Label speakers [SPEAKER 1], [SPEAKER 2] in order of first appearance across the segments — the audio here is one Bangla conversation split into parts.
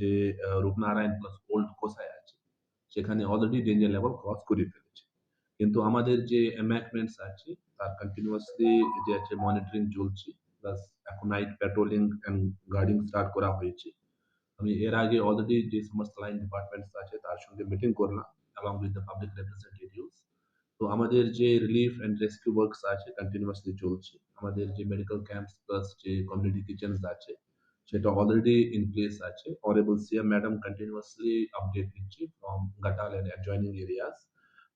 [SPEAKER 1] যে রূপনারায়ণ প্লাস ওল্ড কোসায় আছে, সেখানে অলরেডি ডেঞ্জার লেভেল ক্রস করে ফেলেছে। কিন্তু আমাদের যে এম্যাকমেন্টস আছে, তার কন্টিনিউয়াসলি যে আছে মনিটরিং চলছে প্লাস এখন night patrolling and guarding start করা হয়েছে। আমি এর আগে অলরেডি যে সমস্ত লাইন ডিপার্টমেন্টস আছে, তার সঙ্গে মিটিং করলাম, along with the public representatives তো আমাদের যে রিলিফ অ্যান্ড রেস্কিউ ওয়ার্কস আছে কন্টিনিউয়াসলি চলছে। আমাদের যে মেডিকেল ক্যাম্পস প্লাস যে কমিউনিটি কিচেনস আছে সেটা অলরেডি ইন প্লেস আছে। Honourable CM madam continuously update দিচ্ছে from Ghatal and adjoining areas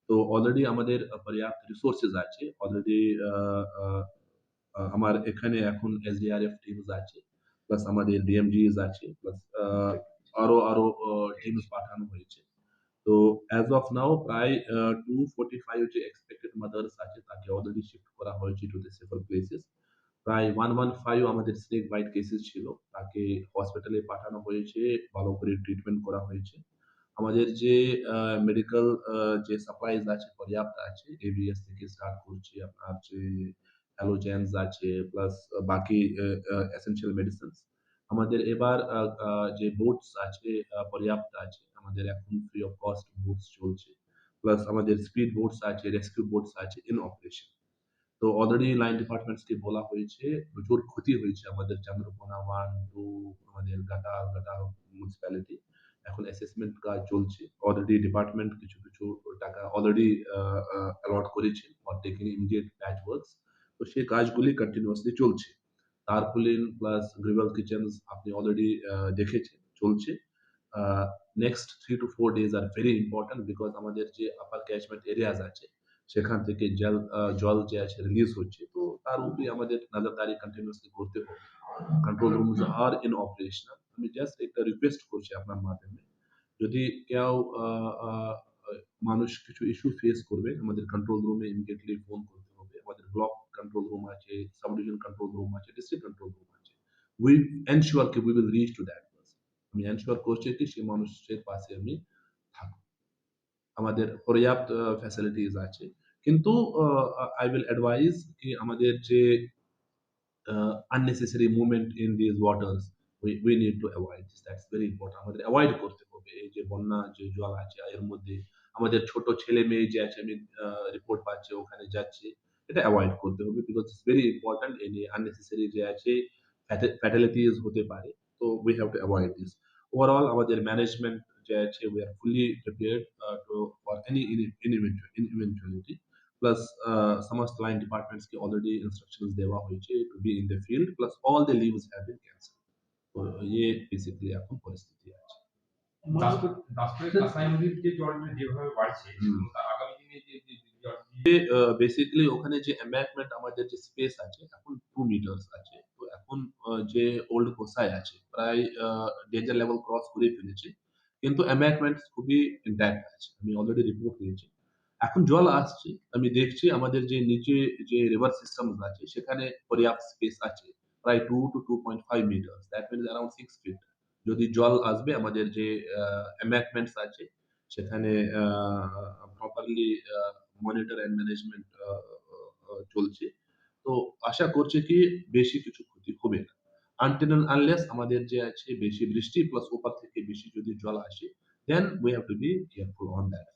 [SPEAKER 1] তো অলরেডি আমাদের পর্যাপ্ত রিসোর্সেস আছে। অলরেডি আমার এখানে এখন এসডিআরএফ টিমস আছে। প্লাস আমাদের ডিএমজিএস আছে। প্লাস আরও আরও টিমস পাঠানো হয়েছে। তো অ্যাজ অফ নাও প্রায় টু ফোর্টি ফাইভ যে এক্সপেক্টেড মাদার্স আছে, তাকে অলরেডি শিফট করা হয়েছে টু দ্য সেফার প্লেসেস প্রায় ওয়ান ওয়ান ফাইভ আমাদের স্নেক বাইট কেসেস ছিল। তাকে হসপিটালে পাঠানো হয়েছে, ভালো করে ট্রিটমেন্ট করা হয়েছে। আমাদের যে মেডিকেল যে সাপ্লাইজ আছে, পর্যাপ্ত আছে এবিএস থেকে স্টার্ট করছি আপনার যে হ্যালোজেন্স আছে প্লাস বাকি এসেনশিয়াল মেডিসিনস আমাদের এবার যে বোটস আছে পর্যাপ্ত আছে, আমাদের এখন ফ্রি অফ কস্ট বোটস চলছে। প্লাস আমাদের স্পিড বোটস আছে রেস্কিউ বোটস আছে ইন অপারেশন তো অলরেডি লাইন ডিপার্টমেন্টসকে বলা হয়েছে, প্রচুর ক্ষতি হয়েছে আমাদের চন্দ্রকোনা ওয়ান টু আমাদের গাটা গাটাল মিউনিসিপ্যালিটি এখন অ্যাসেসমেন্ট কাজ চলছে। অলরেডি ডিপার্টমেন্ট কিছু কিছু টাকা অলরেডি অ্যালট করেছে for taking immediate patch works তো সেই কাজগুলি কন্টিনিউয়াসলি চলছে। টার্পুলিন প্লাস গ্রিভাল কিচেনস আপনি অলরেডি দেখেছেন, চলছে। Next three to four days are very important because আমাদের যে আপার ক্যাচমেন্ট এরিয়াজ আছে সেখান থেকে জল জল যে আছে রিলিজ হচ্ছে, তো তার উপরে আমাদের নজরদারি কন্টিনিউয়াসলি করতে হবে। Control rooms are in operational আমি জাস্ট একটা রিকোয়েস্ট করছি আপনার মাধ্যমে, যদি কেউ মানুষ কিছু ইস্যু ফেস করবে, আমাদের কন্ট্রোল রুমে ইমিডিয়েটলি ফোন করতে হবে। আমাদের ব্লক কন্ট্রোল রুম আছে সাব ডিভিশন কন্ট্রোল রুম আছে ডিস্ট্রিক্ট কন্ট্রোল রুম আছে। উই এনশিওর কি we will reach to that আমি এনশিওর করছি কি সেই মানুষের পাশে আমি আমাদের পর্যাপ্ত ফ্যাসিলিটিস আছে। কিন্তু আই উইল অ্যাডভাইজ কি আমাদের যে unnecessary movement in these waters we need to avoid that's very important আমাদের অ্যাভয়েড করতে হবে। এই যে বন্যা, যে জল আছে, এর মধ্যে আমাদের ছোট ছেলে মেয়ে যে আছে, আমি রিপোর্ট পাচ্ছি, ওখানে যাচ্ছে, এটা অ্যাভয়েড করতে হবে বিকজ ইটস ভেরি ইম্পর্টেন্ট এই আননেসেসারি যে আছে ফ্যাটালিটিস হতে পারে। তো we have to avoid this overall আমাদের ম্যানেজমেন্ট যে আছে we are fully prepared to for any eventuality plus সমস্ত লাইন ডিপার্টমেন্টসকে অলরেডি ইনস্ট্রাকশনস দেওয়া হয়েছে to be in the field plus all the leaves have been cancel তো ये বেসিক্যালি এখন পরিস্থিতি আছে
[SPEAKER 2] দাসপুর দাসপুরের কাঁসাই নদীর যে জলটা যেভাবে বাড়ছে
[SPEAKER 1] হুম।
[SPEAKER 2] তা আগামী দিনে যে যে যে জল
[SPEAKER 1] বেসিক্যালি ওখানে যে এম্ব্যাঙ্কমেন্ট আমাদের যে স্পেস আছে এখন টু মিটার্স আছে তো এখন আহ, যে ওল্ড কোসায় আছে প্রায় ডেঞ্জার লেভেল ক্রস করে ফেলেছে কিন্তু এম্ব্যাঙ্কমেন্ট খুবই ইন্ট্যাক্ট আছে। আমি অলরেডি রিপোর্ট দিয়েছি। এখন জল আসছে, আমি দেখছি আমাদের যে নিচে যে রিভার সিস্টেম আছে, সেখানে পর্যাপ্ত স্পেস আছে, প্রায় two to two point five meters that means around six feet যদি জল আসবে, আমাদের যে এম্ব্যাঙ্কমেন্টস আছে, সেখানে প্রপারলি মনিটর অ্যান্ড ম্যানেজমেন্ট চলছে। তো আশা করছে কি, বেশি কিছু ক্ষতি হবে না। আনটিল আনলেস আমাদের যে আছে, বেশি বৃষ্টি প্লাস বেশি যদি জল আসে then we have to be careful on that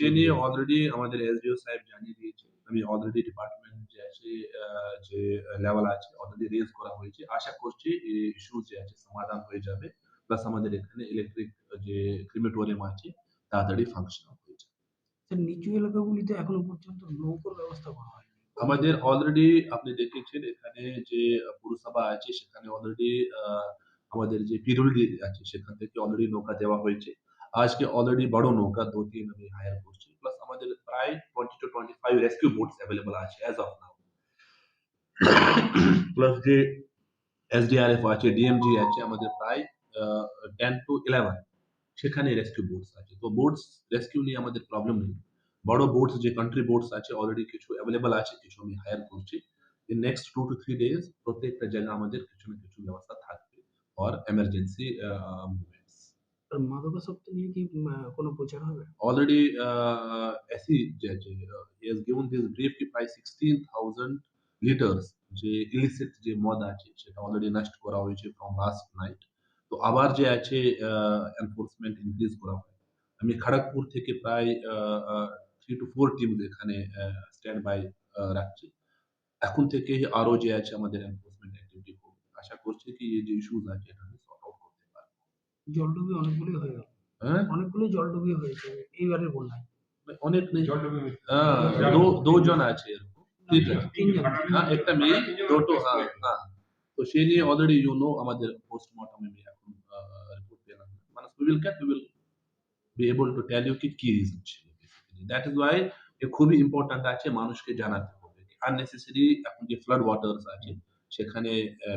[SPEAKER 1] যে নিয়ে অলরেডি আমাদের এসডিও সাহেব জানিয়ে দিয়েছে। আমি অলরেডি ডিপার্টমেন্ট যে আছে যে লেভেল আছে অলরেডি রেজ করা হয়েছে। আশা করছি এই ইস্যু যে আছে সমাধান হয়ে যাবে প্লাস আমাদের এখানে ইলেকট্রিক যে ক্রিমেটোরিয়াম আছে তাড়াতাড়ি ফাংশনাল হয়ে যাবে।
[SPEAKER 3] নিচু এলাকাগুলিতে এখনও পর্যন্ত নৌকোর ব্যবস্থা করা হয়নি।
[SPEAKER 1] আমাদের অলরেডি আপনি দেখেছেন এখানে যে পুরসভা আছে সেখানে অলরেডি আমাদের যে পিরুলি আছে, সেখান থেকে অলরেডি নৌকা দেওয়া হয়েছে। আজকে অলরেডি বড় নৌকা দু তিন আমি হায়ার করছি। প্লাস আমাদের প্রায় twenty two twenty five rescue boats available আছে অ্যাজ অফ নাও প্লাস যে এসডিআরএফ আছে ডিএমজি আছে, আমাদের প্রায় টেন টু ইলেভেন সেখানে রেস্কিউ বোটস আছে। তো বোটস রেস্কিউ নিয়ে আমাদের প্রবলেম নেই। বড় বোটস যে কান্ট্রি বোটস আছে অলরেডি কিছু অ্যাভেলেবল আছে, কিছু আমি হায়ার করছি। Next two to three days প্রত্যেকটা জায়গা আমাদের কিছু না কিছু ব্যবস্থা থাকবে। এমার্জেন্সি মুভমেন্টস
[SPEAKER 3] আর মাদকাসক্তি নিয়ে কি কোনো প্রচার হবে?
[SPEAKER 1] Already uh, SE judge uh, he has given this brief ki 16,000 liters. যে ইলিসিট যে মদ আছে সেটা অলরেডি নষ্ট করা হয়েছে ফ্রম লাস্ট নাইট তো আবার যে আছে এনফোর্সমেন্ট ইনক্রিজ করা হয়। আমি খড়গপুর থেকে প্রায় থ্রি টু ফোর টিম এখানে স্ট্যান্ড বাই রাখছি। এখন থেকে আরও যে আছে আমাদের এনফোর্সমেন্ট আশা করছি কি এই যে ইস্যুজ আছে এটা আমি সর্ট আউট করতে পারব।
[SPEAKER 3] জলডুবি অনেকগুলোই হয়ে গেল।
[SPEAKER 1] হ্যাঁ?
[SPEAKER 3] অনেকগুলোই জলডুবি হয়েছে এইবারের বন্যায়।
[SPEAKER 1] অনেক নেই।
[SPEAKER 2] জল ডুবে গেছে।
[SPEAKER 1] হ্যাঁ, দো দুজন আছে এরকম। ঠিক আছে
[SPEAKER 3] তিনজন।
[SPEAKER 1] হ্যাঁ একটা মেয়ে দুটো হ্যাঁ হ্যাঁ। তো সেই নিয়ে অলরেডি ইউ নো আমাদের পোস্টমর্টমে আমি এখন রিপোর্ট পেলাম। মানে we will get we will be able to tell you কি কি রিজন ছিল দ্যাট ইজ ওয়াই এ খুবই ইম্পর্ট্যান্ট আছে মানুষকে জানাতে হবে আননেসেসারি এখন যে ফ্লাড ওয়াটার্স আছে সেখানে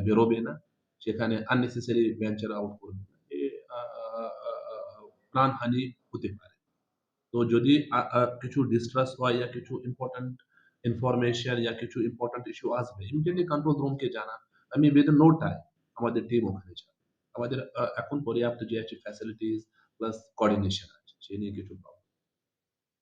[SPEAKER 1] বেরোবে না। সেখানে আননেসেসারি ভেঞ্চার আউট করবে না। প্রাণহানি হতে পারে। তো যদি কিছু ডিস্ট্রাস হয় या কিছু ইম্পর্ট্যান্ট ইনফরমেশন या কিছু ইম্পর্ট্যান্ট ইস্যু আসবে ইমিডিয়েটলি কন্ট্রোল রুমকে জানান। আমি উইদিন নো টাইম আমাদের টিম ওখানে যাবে। আমাদের এখন পর্যাপ্ত যে আছে ফ্যাসিলিটিস প্লাস কোঅর্ডিনেশন আছে সেই নিয়ে কিছু প্রবলেম